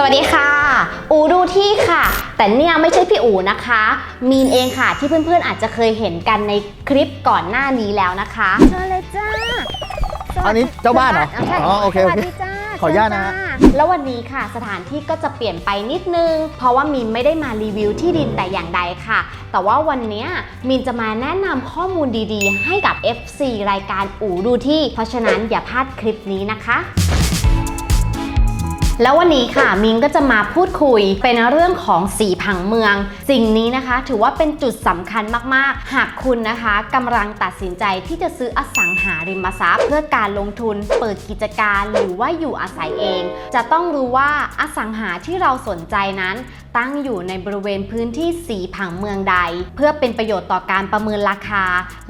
สวัสดีค่ะ อูดูที่ค่ะ แต่เนี่ยไม่ใช่พี่อูนะคะ มีนเองค่ะที่เพื่อนๆอาจจะเคยเห็นกันในคลิปก่อนหน้านี้แล้วนะคะเชิญเลยจ้าอันนี้เจ้าบ้านเหรอใช่อ๋อโอเคโอเคสวัสดีจ้าขออนุญาตนะฮะเชิญจ้าแล้ววันนี้ค่ะสถานที่ก็จะเปลี่ยนไปนิดนึง เพราะว่ามีนไม่ได้มารีวิวที่ดินแต่อย่างใดค่ะ แต่ว่าวันเนี้ยมีนจะมาแนะนำข้อมูลดีๆ ให้กับ FC รายการอูดูที่ เพราะฉะนั้นอย่าพลาดคลิปนี้นะคะ แล้ววันนี้ค่ะมิงก็จะมาพูดคุยเป็นเรื่องของสีผังเมือง สิ่งนี้นะคะ ถือว่าเป็นจุดสำคัญมากๆ หากคุณนะคะกำลังตัดสินใจที่จะซื้ออสังหาริมทรัพย์ เพื่อการลงทุนเปิดกิจการหรือว่าอยู่อาศัยเอง จะต้องรู้ว่าอสังหาที่เราสนใจนั้นตั้งอยู่ในบริเวณพื้นที่สีผังเมืองใด เพื่อเป็นประโยชน์ต่อการประเมินราคา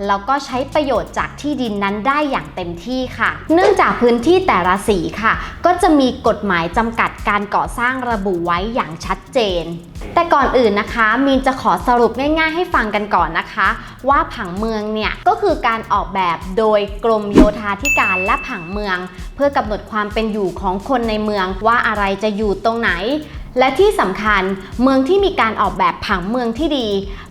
แล้วก็ใช้ประโยชน์จากที่ดินนั้นได้อย่างเต็มที่ค่ะ เนื่องจากพื้นที่แต่ละสีค่ะ ก็จะมีกฎหมายจำกัดการก่อสร้างระบุไว้อย่างชัดเจน แต่ก่อนอื่นนะคะ มีนจะขอสรุปง่าย ๆ ให้ฟังกันก่อนนะคะ ว่าผังเมืองเนี่ยก็คือการออกแบบโดยกรมโยธาธิการและผังเมือง เพื่อกำหนดความเป็นอยู่ของคนในเมืองว่าอะไรจะอยู่ตรงไหน และที่สำคัญเมืองที่มีการออกแบบผังเมืองที่ดี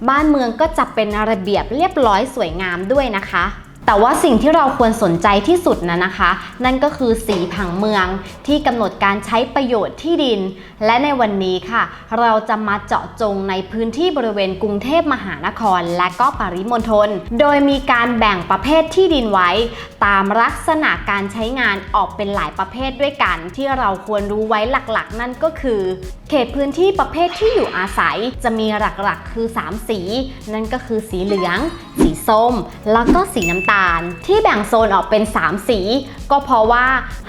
บ้านเมืองก็จะเป็นระเบียบเรียบร้อยสวยงามด้วยนะคะ แต่ว่าสิ่งที่เราควรสนใจที่สุดนะนะคะ นั่นก็คือสีผังเมืองที่กำหนดการใช้ประโยชน์ที่ดิน และในวันนี้ค่ะ เราจะมาเจาะจงในพื้นที่บริเวณกรุงเทพมหานคร และก็ปริมณฑลโดยมีการแบ่งประเภทที่ดินไว้ ตามลักษณะการใช้งานออกเป็นหลายประเภทด้วยกัน ที่เราควรรู้ไว้หลักๆ นั่นก็คือ เขตพื้นที่ประเภทที่อยู่อาศัย จะมีหลักๆ คือ 3 สี นั่นก็คือสีเหลือง สีส้ม แล้วก็สีน้ำตาล ที่แบ่งโซนออกเป็น 3 สี ก็เพราะว่า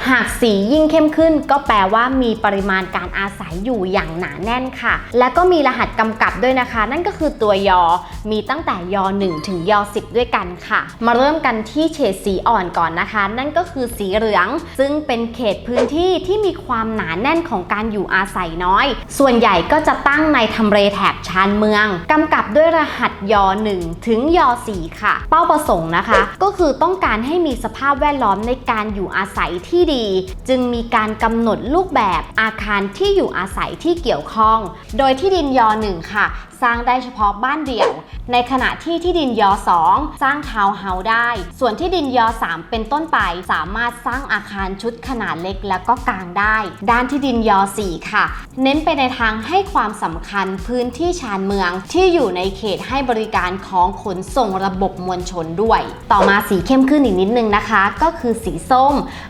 หากสียิ่งเข้มขึ้น ก็แปลว่ามีปริมาณการอาศัยอยู่อย่างหนาแน่นค่ะ และก็มีรหัสกำกับด้วยนะคะ นั่นก็คือตัวยอ มีตั้งแต่ยอ 1 ถึงยอ 10 ด้วยกันค่ะ มาเริ่มกันที่เฉดสีอ่อนก่อนนะคะ นั่นก็คือสีเหลือง ซึ่งเป็นเขตพื้นที่ที่มีความหนาแน่นของการอยู่อาศัยน้อย ส่วนใหญ่ก็จะตั้งในทำเลแถบชานเมืองกำกับด้วยรหัสยอ 1 ถึงยอ 4 ค่ะ เป้าประสงค์นะคะ ก็คือต้องการให้มีสภาพแวดล้อมในการอยู่อาศัยที่ดี จึงมีการกำหนดรูปแบบอาคารที่อยู่อาศัยที่เกี่ยวข้อง โดยที่ดินยอ1ค่ะ สร้างได้เฉพาะบ้านเดี่ยว ในขณะที่ที่ดินยอ2สร้างทาวน์เฮาส์ได้ ส่วนที่ดินยอ3เป็นต้นไปสามารถสร้างอาคารชุดขนาดเล็กแล้วก็กลางได้ ด้านที่ดินยอ4ค่ะ เน้นไปในทางให้ความสำคัญพื้นที่ชานเมืองที่อยู่ในเขตให้บริการของขนส่งระบบมวลชนด้วย ต่อมาสีเข้มขึ้นอีกนิดนึงนะคะ ก็คือสีส้ม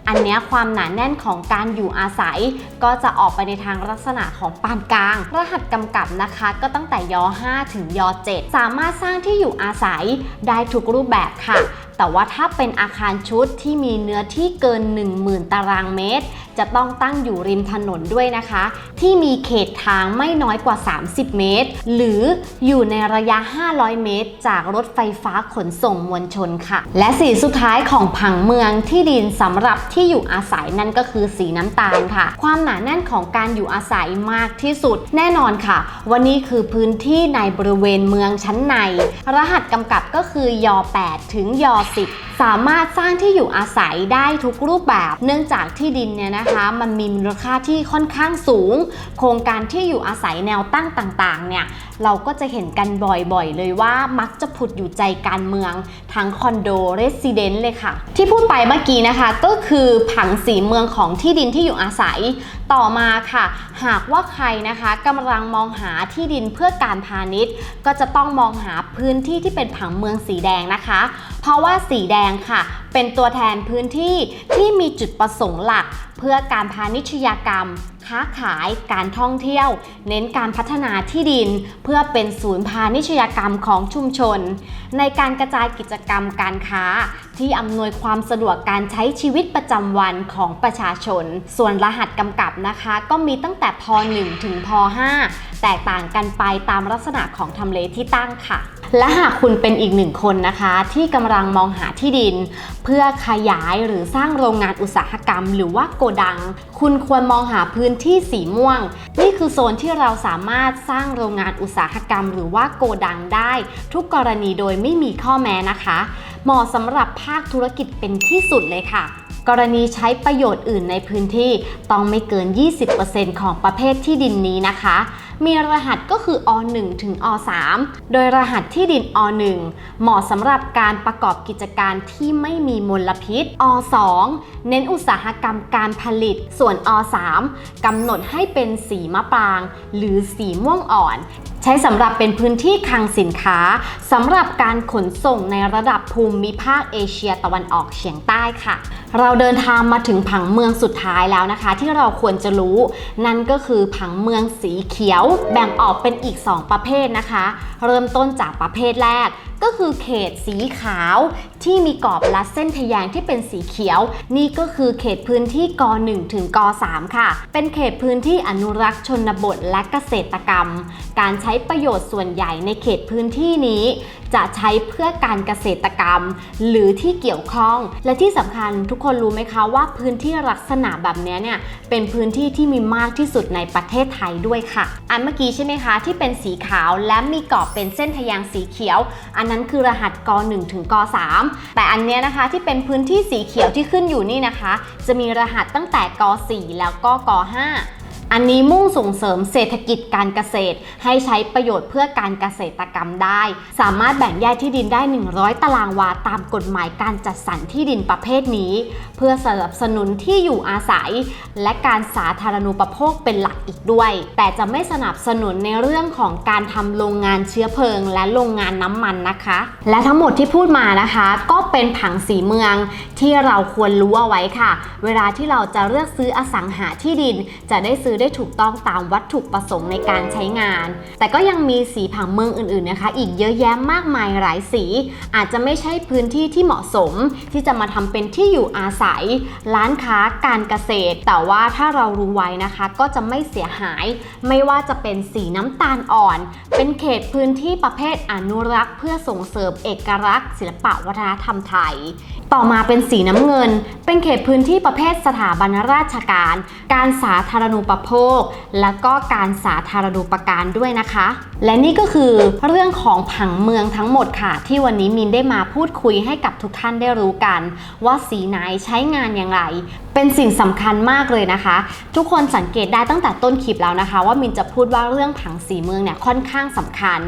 อันนี้ความหนาแน่นของการอยู่อาศัย ก็จะออกไปในทางลักษณะของปานกลาง รหัสกำกับนะคะ ก็ตั้งแต่ย 5 ถึงย 7 สามารถสร้างที่อยู่อาศัยได้ทุกรูปแบบค่ะ แต่ว่าถ้าเป็นอาคารชุดที่มีเนื้อที่เกิน 10,000 ตารางเมตร จะต้องตั้งอยู่ริมถนนด้วยนะคะ ที่มีเขตทางไม่น้อยกว่า 30 เมตร หรืออยู่ในระยะ 500 เมตร จากรถไฟฟ้าขนส่งมวลชนค่ะ และสีสุดท้ายของผังเมืองที่ดินสำหรับที่อยู่อาศัยนั่นก็คือสีน้ำตาลค่ะ ความหนาแน่นของการอยู่อาศัยมากที่สุดแน่นอนค่ะ วันนี้คือพื้นที่ในบริเวณเมืองชั้นใน รหัสกำกับก็คือย 8 ถึงย10สามารถสร้างที่อยู่อาศัยได้ทุกรูปแบบ เนื่องจากที่ดินเนี่ยนะคะมันมีมูลค่าที่ค่อนข้างสูง โครงการที่อยู่อาศัยแนวตั้งต่างๆเนี่ยเราก็จะเห็นกันบ่อยๆ เลยว่ามักจะผุดอยู่ใจการเมืองทั้งคอนโดเรสซิเดนต์เลยค่ะ ที่พูดไปเมื่อกี้นะคะก็คือผังสีเมืองของที่ดินที่อยู่อาศัยต่อมาค่ะ หากว่าใครนะคะกำลังมองหาที่ดินเพื่อการพาณิชย์ ก็จะต้องมองหาพื้นที่ที่เป็นผังเมืองสีแดงนะคะเพราะว่าสีแดงค่ะ เป็นตัวแทนพื้นที่ที่มีจุดประสงค์หลัก เพื่อการพาณิชยกรรม ค้าขาย การท่องเที่ยว เน้นการพัฒนาที่ดิน เพื่อเป็นศูนย์พาณิชยกรรมของชุมชน ในการกระจายกิจกรรมการค้า ที่อำนวยความสะดวกการใช้ชีวิตประจำวันของประชาชน ส่วนรหัสกำกับนะคะ ก็มีตั้งแต่พ .1 ถึงพ .5 แตกต่างกันไปตามลักษณะของทำเลที่ตั้งค่ะ และหากคุณเป็นอีกหนึ่งคนนะคะ ที่กำลังมองหาที่ดิน เพื่อขยายหรือสร้างโรงงานอุตสาหกรรม หรือว่าโกดัง คุณควรมองหาพื้นที่สีม่วง นี่คือโซนที่เราสามารถสร้างโรงงานอุตสาหกรรม หรือว่าโกดังได้ ทุกกรณีโดยไม่มีข้อแม้นะคะ เหมาะสำหรับภาคธุรกิจเป็นที่สุดเลยค่ะกรณีใช้ประโยชน์อื่นในพื้นที่ต้องไม่เกิน 20%ของประเภทที่ดินนี้นะคะ มีรหัสก็คือ อ 1 ถึง อ 3 โดยรหัสที่ดิน อ 1 เหมาะสำหรับการประกอบกิจการที่ไม่มีมลพิษ อ 2 เน้นอุตสาหกรรมการผลิต ส่วน อ 3กำหนดให้เป็นสีมะปราง หรือสีม่วงอ่อน ช้สำหรับเป็นพื้นที่คลังสินค้าสำหรับการขนส่งในระดับภูมิภาคเอเชียตะวันออกเฉียงใต้ค่ะ เราเดินทางมาถึงผังเมืองสุดท้ายแล้วนะคะ ที่เราควรจะรู้ นั่นก็คือผังเมืองสีเขียว แบ่งออกเป็นอีก 2 ประเภทนะคะ เริ่มต้นจากประเภทแรกก็คือเขตสีขาวที่มีกรอบและเส้นทะแยงที่เป็นสีเขียว นี่ก็คือเขตพื้นที่ก 1 ถึงก 3 ค่ะ เป็นเขตพื้นที่อนุรักษ์ชนบทและเกษตรกรรม การใช้ประโยชน์ส่วนใหญ่ในเขตพื้นที่นี้ จะใช้เพื่อการเกษตรกรรม หรือที่เกี่ยวข้อง และที่สำคัญทุกคนรู้ไหมคะว่าพื้นที่ลักษณะแบบนี้เนี่ยเป็นพื้นที่ที่มีมากที่สุดในประเทศไทยด้วยค่ะ อันเมื่อกี้ใช่ไหมคะ ที่เป็นสีขาวและมีกรอบเป็นเส้นทะแยงสีเขียว อันนั้นคือรหัสก1ถึงก3แต่อันเนี้ยนะคะที่เป็นพื้นที่สีเขียวที่ขึ้นอยู่นี่นะคะ จะมีรหัสตั้งแต่ก4แล้วก็ก5 อันนี้มุ่งส่งเสริมเศรษฐกิจการเกษตร ให้ใช้ประโยชน์เพื่อการเกษตรกรรมได้ สามารถแบ่งแยกที่ดินได้ 100 ตารางวาตามกฎหมายการจัดสรรที่ดินประเภทนี้ เพื่อสนับสนุนที่อยู่อาศัย และการสาธารณูปโภคเป็นหลักอีกด้วย แต่จะไม่สนับสนุนในเรื่องของการทำโรงงานเชื้อเพลิง และโรงงานน้ำมันนะคะ และทั้งหมดที่พูดมานะคะ ก็เป็นผังสีเมืองที่เราควรรู้เอาไว้ค่ะ เวลาที่เราจะเลือกซื้ออสังหาที่ดินจะได้ซื้อได้ถูกต้องตามวัตถุประสงค์ในการใช้งาน แต่ก็ยังมีสีผังเมืองอื่นๆนะคะ อีกเยอะแยะมากมายหลายสี อาจจะไม่ใช่พื้นที่ที่เหมาะสม ที่จะมาทำเป็นที่อยู่อาศัย ร้านค้าการเกษตร แต่ว่าถ้าเรารู้ไว้นะคะ ก็จะไม่เสียหาย ไม่ว่าจะเป็นสีน้ำตาลอ่อน เป็นเขตพื้นที่ประเภทอนุรักษ์ เพื่อส่งเสริมเอกลักษณ์ศิลปะวัฒนธรรมไทยต่อมาเป็นสีน้ำเงิน เป็นเขตพื้นที่ประเภทสถาบันราชการ การสาธารณูปโภค และก็การสาธารณูปการด้วยนะคะ และนี่ก็คือเรื่องของผังเมืองทั้งหมดค่ะ ที่วันนี้มินได้มาพูดคุยให้กับทุกท่านได้รู้กัน ว่าสีไหนใช้งานอย่างไร เป็นสิ่งสำคัญมากเลยนะคะ ทุกคนสังเกตได้ตั้งแต่ต้นคลิปแล้วนะคะ ว่ามินจะพูดว่าเรื่องผังสีเมืองเนี่ยค่อนข้างสำคัญ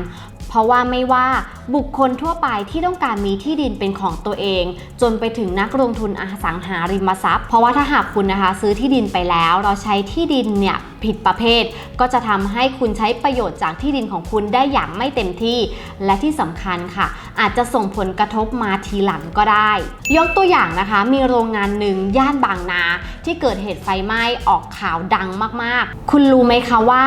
เพราะว่าไม่ว่าบุคคลทั่วไปที่ต้องการมีที่ดินเป็นของตัวเอง จนไปถึงนักลงทุนอสังหาริมทรัพย์ เพราะว่าถ้าหากคุณนะคะซื้อที่ดินไปแล้ว เราใช้ที่ดินเนี่ย ผิดประเภท ก็จะทำให้คุณใช้ประโยชน์จากที่ดินของคุณได้อย่างไม่เต็มที่ และที่สำคัญค่ะ อาจจะส่งผลกระทบมาทีหลังก็ได้ ยกตัวอย่างนะคะ มีโรงงานหนึ่งย่านบางนา ที่เกิดเหตุไฟไหม้ออกข่าวดังมากๆ คุณรู้ไหมคะว่า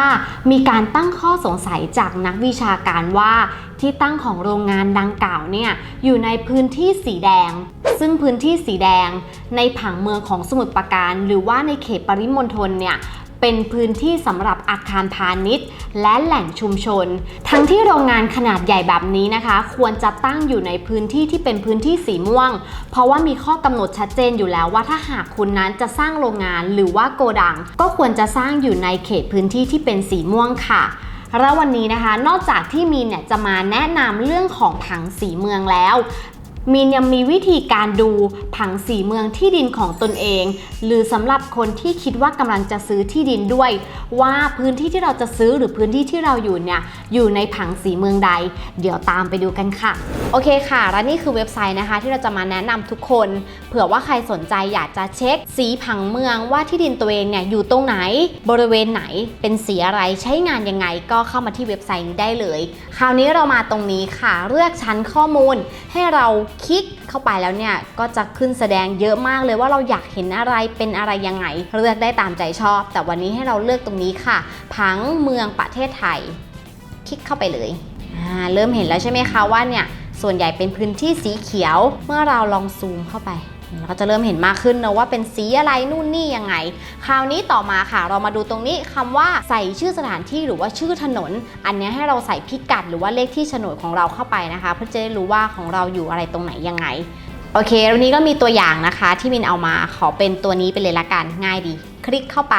มีการตั้งข้อสงสัยจากนักวิชาการว่าที่ตั้งของโรงงานดังกล่าวเนี่ยอยู่ในพื้นที่สีแดง ซึ่งพื้นที่สีแดง ในผังเมืองของสมุทรปราการ หรือว่าในเขตปริมณฑลเนี่ย เป็นพื้นที่สำหรับอาคารพาณิชย์ และแหล่งชุมชน ทั้งที่โรงงานขนาดใหญ่แบบนี้นะคะ ควรจะตั้งอยู่ในพื้นที่ที่เป็นพื้นที่สีม่วง เพราะว่ามีข้อกำหนดชัดเจนอยู่แล้วว่าถ้าหากคุณนั้นจะสร้างโรงงานหรือว่าโกดัง ก็ควรจะสร้างอยู่ในเขตพื้นที่ที่เป็นสีม่วงค่ะแล้ววันนี้นะคะ นอกจากที่มีเนี่ยจะมาแนะนำเรื่องของผังสีเมืองแล้ว มีนยังมีวิธีการดูผังสีเมืองที่ดินของตนเอง หรือสำหรับคนที่คิดว่ากำลังจะซื้อที่ดินด้วย ว่าพื้นที่ที่เราจะซื้อหรือพื้นที่ที่เราอยู่เนี่ยอยู่ในผังสีเมืองใด เดี๋ยวตามไปดูกันค่ะ โอเคค่ะ และนี่คือเว็บไซต์นะคะ ที่เราจะมาแนะนำทุกคน เผื่อว่าใครสนใจอยากจะเช็ค สีผังเมืองว่าที่ดินตัวเองเนี่ยอยู่ตรงไหน บริเวณไหนเป็นสีอะไรใช้งานยังไงก็เข้ามาที่เว็บไซต์นี้ได้เลย คราวนี้เรามาตรงนี้ค่ะ เลือกชั้นข้อมูลให้เราคลิกเข้าไปแล้วเนี่ยก็จะขึ้นแสดงเยอะมากเลยว่าเราอยากเห็นอะไรเป็นอะไรยังไง เลือกได้ตามใจชอบ แต่วันนี้ให้เราเลือกตรงนี้ค่ะ ผังเมืองประเทศไทย คลิกเข้าไปเลยอ่าเริ่มเห็นแล้วใช่ไหมคะว่าเนี่ยส่วนใหญ่เป็นพื้นที่สีเขียว เมื่อเราลองซูมเข้าไป เราก็จะเริ่มเห็นมากขึ้นนะว่าเป็นสีอะไรนู่นนี่ยังไง คราวนี้ต่อมาค่ะ เรามาดูตรงนี้คำว่าใส่ชื่อสถานที่หรือว่าชื่อถนน อันนี้ให้เราใส่พิกัดหรือว่าเลขที่โฉนดของเราเข้าไปนะคะ เพื่อจะได้รู้ว่าของเราอยู่อะไรตรงไหนยังไงโอเควันนี้ก็มีตัวอย่างนะคะที่มินเอามาขอเป็นตัวนี้ไปเลยละกันง่ายดี คลิกเข้าไป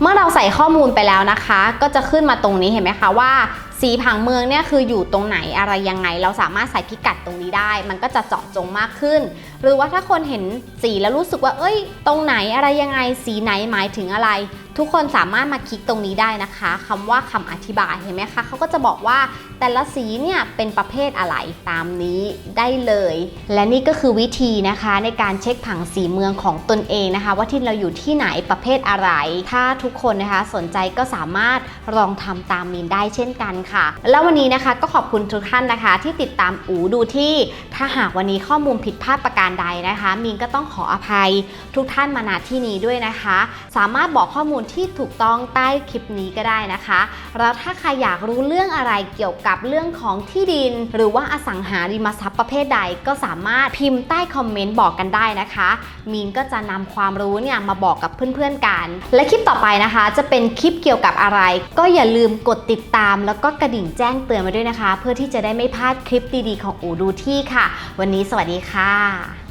เมื่อเราใส่ข้อมูลไปแล้วนะคะ ก็จะขึ้นมาตรงนี้เห็นไหมคะว่า สีผังเมืองเนี่ยคืออยู่ตรงไหนอะไรยังไง เราสามารถใส่พิกัดตรงนี้ได้ มันก็จะเจาะจงมากขึ้น หรือว่าถ้าคนเห็นสีแล้วรู้สึกว่า เอ้ย ตรงไหนอะไรยังไงสีไหนหมายถึงอะไร ทุกคนสามารถมาคลิกตรงนี้ได้นะคะคำว่าคำอธิบายเห็นไหมคะเขาก็จะบอกว่าแต่ละสีเนี่ยเป็นประเภทอะไรตามนี้ได้เลย และนี่ก็คือวิธีนะคะในการเช็คผังสีเมืองของตนเองนะคะ ว่าที่เราอยู่ที่ไหนประเภทอะไร ถ้าทุกคนนะคะสนใจก็สามารถลองทำตามมีนได้เช่นกันค่ะ แล้ววันนี้นะคะก็ขอบคุณทุกท่านนะคะ ที่ติดตามอูดูที่ถ้าหากวันนี้ข้อมูลผิดพลาดประการใดนะคะมีนก็ต้องขออภัยทุกท่านมาณที่นี้ด้วยนะคะ สามารถบอกข้อมูลที่ถูกต้องใต้คลิปนี้ก็ได้นะคะ แล้วถ้าใครอยากรู้เรื่องอะไรเกี่ยวกับเรื่องของที่ดิน หรือว่าอสังหาริมทรัพย์ประเภทใดก็สามารถพิมพ์ใต้คอมเมนต์บอกกันได้นะคะมีนก็จะนำความรู้เนี่ยมาบอกกับเพื่อนๆกัน และคลิปต่อไปนะคะ จะเป็นคลิปเกี่ยวกับอะไร ก็อย่าลืมกดติดตาม แล้วก็กระดิ่งแจ้งเตือนมาด้วยนะคะ เพื่อที่จะได้ไม่พลาดคลิปดีๆของอูดูที่ค่ะ วันนี้สวัสดีค่ะ